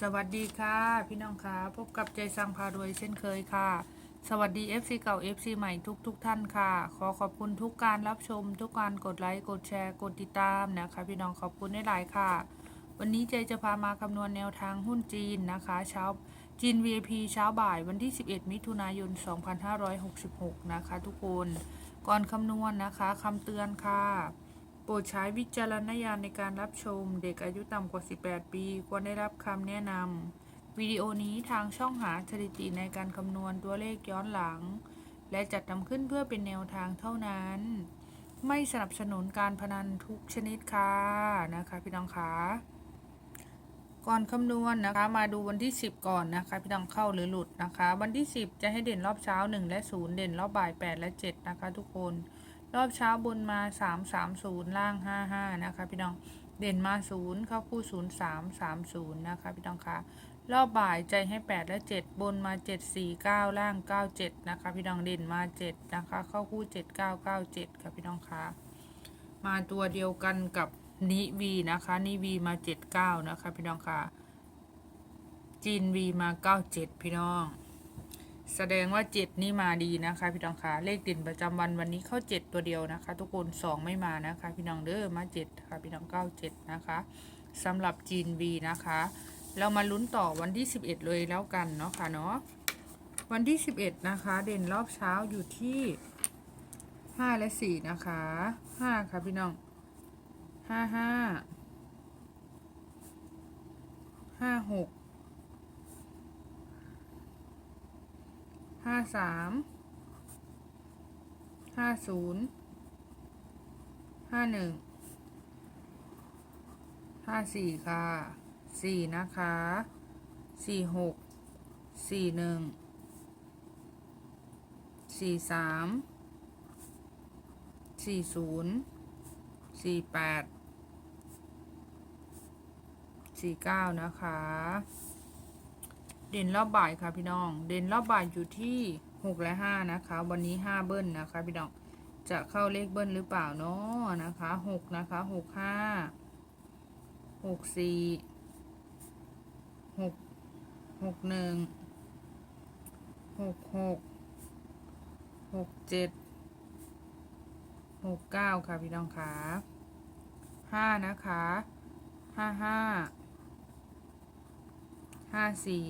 สวัสดีค่ะ พี่น้องค่ะ พบกับใจสังพารวยเช่นเคยค่ะ สวัสดี FC เก่า FC ใหม่ทุกทุกท่านค่ะ ขอขอบคุณทุกการรับชม ทุกการกดไลค์ กดแชร์ กดติดตามนะคะ พี่น้องขอบคุณได้หลายค่ะ วันนี้ใจจะพามาคำนวณแนวทางหุ้นจีนนะคะเช้าจีน VIP เช้าบ่ายวันที่ 11 มิถุนายน 2566 นะคะ ทุกคน ก่อนคำนวณนะคะคำเตือนค่ะ โปรดใช้วิจารณญาณในการรับชม เด็กอายุต่ำกว่า 18 ปี ควรได้รับคำแนะนำวิดีโอนี้ทางช่องหาสถิติในการคำนวณตัวเลขย้อนหลัง และจัดทำขึ้นเพื่อเป็นแนวทางเท่านั้น ไม่สนับสนุนการพนันทุกชนิดค่ะนะคะพี่น้องคะก่อนคำนวณนะคะ มาดูวันที่ 10 ก่อนนะคะ พี่น้องเข้าหรือหลุดนะคะ วันที่ 10 จะให้เด่นรอบเช้า 1 และ 0 เด่นรอบบ่าย 8 และ 7 นะคะ ทุกคน รอบเช้าบนมา3 3 0ล่าง5 5นะคะพี่น้องเด่นมา0เข้าคู่0 3 3 0นะคะพี่น้องคะรอบบ่ายใจให้8และ7บนมา7 4 9ล่าง9 7นะคะพี่น้องเด่นมา7นะคะเข้าคู่7 9 9 7ค่ะพี่น้องคะมาตัวเดียวกันกับนิวีนะคะนิวีมา79นะคะพี่น้องคะจีนวีมา97พี่น้อง แสดงว่า7นี่มาดีนะคะ พี่น้องคะเลขเด่นประจำวันวันนี้เข้า7ตัวเดียวนะคะ ทุกคน2ไม่มานะคะ พี่น้องเด้อมา7ค่ะพี่น้อง97นะคะสำหรับจีน V นะคะ เรามาลุ้นต่อวันที่11เอ็ดเลยแล้วกันเนาะค่ะเนาะวันที่11นะคะ เด่นรอบเช้าอยู่ที่5และ4นะคะ5ค่ะพี่น้อง5 5 5 6ห้าหกาสามห้าศูนย์ห้าหนึ่งห้าสี่ค่ะสี่นะคะสี่หกสี่หนึ่งสี่สามสี่ศูนย์สี่แปดสี่เก้านะคะ เด่นรอบบ่ายค่ะพี่น้อง เด่นรอบบ่ายอยู่ที่หกและห้านะคะ วันนี้ห้าเบิ้ลนะคะพี่น้อง จะเข้าเลขเบิ้ลหรือเปล่าเนาะนะคะหกนะคะหกห้าหกสี่หกหกหนึ่งหกหกหกเจ็ดหกเก้าค่ะพี่น้องค่ะห้านะคะห้าห้าห้าสี่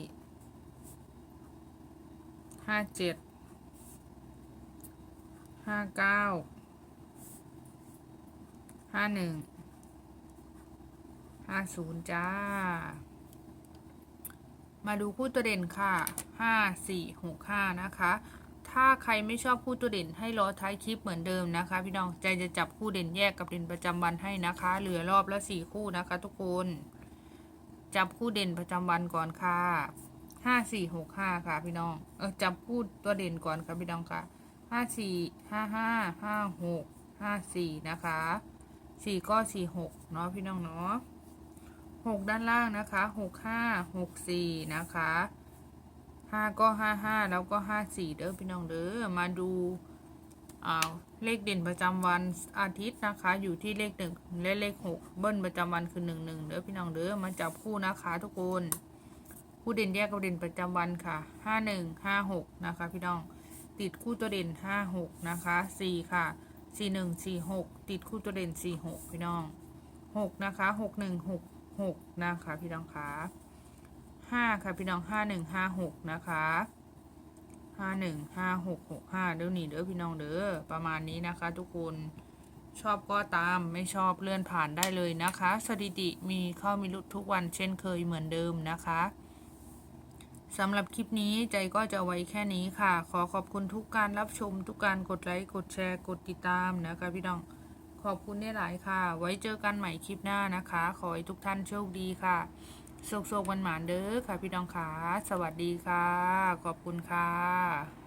ห้าเจ็ดห้าเก้าห้าหนึ่งห้าศูนย์จ้า มาดูคู่ตัวเด่นค่ะห้าสี่หกห้านะคะ ถ้าใครไม่ชอบคู่ตัวเด่นให้รอท้ายคลิปเหมือนเดิมนะคะ พี่น้องใจจะจับคู่เด่นแยกกับเด่นประจำวันให้นะคะ เหลือรอบละสี่คู่นะคะ ทุกคน จับคู่เด่นประจำวันก่อนค่ะ ห้าสี่หกห้าค่ะพี่น้อง เออจับคู่ตัวเด่นก่อนค่ะพี่น้องค่ะห้าสี่ห้าห้าห้าหกห้าสี่นะคะสี่ก็สี่หกเนาะพี่น้องเนาะหกด้านล่างนะคะหกห้าหกสี่นะคะห้าก็ห้าห้าแล้วก็ห้าสี่เด้อพี่น้องเด้อมาดูอ่าเลขเด่นประจำวันอาทิตย์นะคะ อยู่ที่เลขหนึ่งและเลขหกเบิ้ลประจำวันคือหนึ่งหนึ่งเด้อพี่น้องเด้อมาจับคู่นะคะทุกคน คู่เด่นแยกกับเด่นประจำวันค่ะห้าหนึ่งห้าหกนะคะพี่น้อง ติดคู่ตัวเด่นห้าหกนะคะสี่ค่ะสี่หนึ่งสี่หกติดคู่ตัวเด่นสี่หกพี่น้องหกนะคะหกหนึ่งหกหกนะคะพี่น้องคะห้าค่ะพี่น้องห้าหนึ่งห้าหกนะคะห้าหนึ่งห้าหกหกห้าเดี๋ยวนี้เด้อพี่น้องเด้อประมาณนี้นะคะทุกคนชอบก็ตามไม่ชอบเลื่อนผ่านได้เลยนะคะ สถิติมีเข้ามีลุดทุกวันเช่นเคยเหมือนเดิมนะคะ สำหรับคลิปนี้ใจก็จะไว้แค่นี้ค่ะ ขอขอบคุณทุกการรับชม ทุกการกดไลค์ กดแชร์ กดติดตามนะคะพี่น้อง ขอบคุณได้หลายค่ะ ไว้เจอกันใหม่คลิปหน้านะคะ ขอให้ทุกท่านโชคดีค่ะโชคโชควันหมานเด้อค่ะพี่น้องขาสวัสดีค่ะ ขอบคุณค่ะ